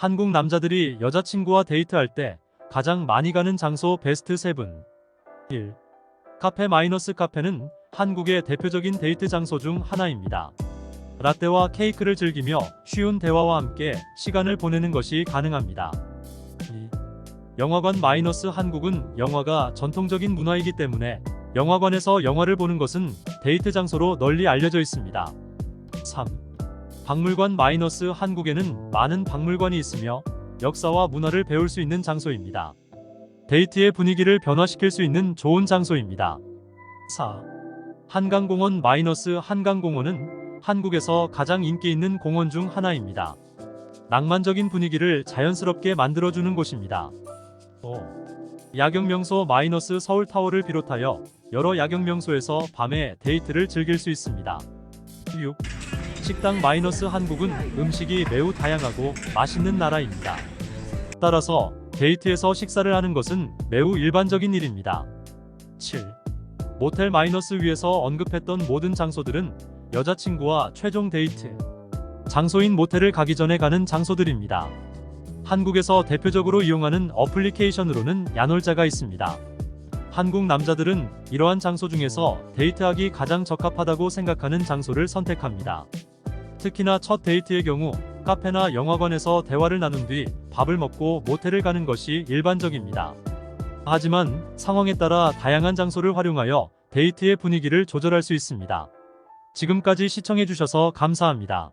한국 남자들이 여자친구와 데이트할 때 가장 많이 가는 장소 베스트 7. 1. 카페 마이너스 카페는 한국의 대표적인 데이트 장소 중 하나입니다. 라떼와 케이크를 즐기며 쉬운 대화와 함께 시간을 보내는 것이 가능합니다. 2. 영화관 마이너스 한국은 영화가 전통적인 문화이기 때문에 영화관에서 영화를 보는 것은 데이트 장소로 널리 알려져 있습니다. 3. 박물관 마이너스 한국에는 많은 박물관이 있으며 역사와 문화를 배울 수 있는 장소입니다. 데이트의 분위기를 변화시킬 수 있는 좋은 장소입니다. 4. 한강공원 마이너스 한강공원은 한국에서 가장 인기 있는 공원 중 하나입니다. 낭만적인 분위기를 자연스럽게 만들어주는 곳입니다. 5. 야경명소 마이너스 서울타워를 비롯하여 여러 야경명소에서 밤에 데이트를 즐길 수 있습니다. 6. 식당 마이너스 한국은 음식이 매우 다양하고 맛있는 나라입니다. 따라서 데이트에서 식사를 하는 것은 매우 일반적인 일입니다. 7. 모텔 마이너스 위에서 언급했던 모든 장소들은 여자친구와 최종 데이트 장소인 모텔을 가기 전에 가는 장소들입니다. 한국에서 대표적으로 이용하는 어플리케이션으로는 야놀자가 있습니다. 한국 남자들은 이러한 장소 중에서 데이트하기 가장 적합하다고 생각하는 장소를 선택합니다. 특히나 첫 데이트의 경우 카페나 영화관에서 대화를 나눈 뒤 밥을 먹고 모텔을 가는 것이 일반적입니다. 하지만 상황에 따라 다양한 장소를 활용하여 데이트의 분위기를 조절할 수 있습니다. 지금까지 시청해주셔서 감사합니다.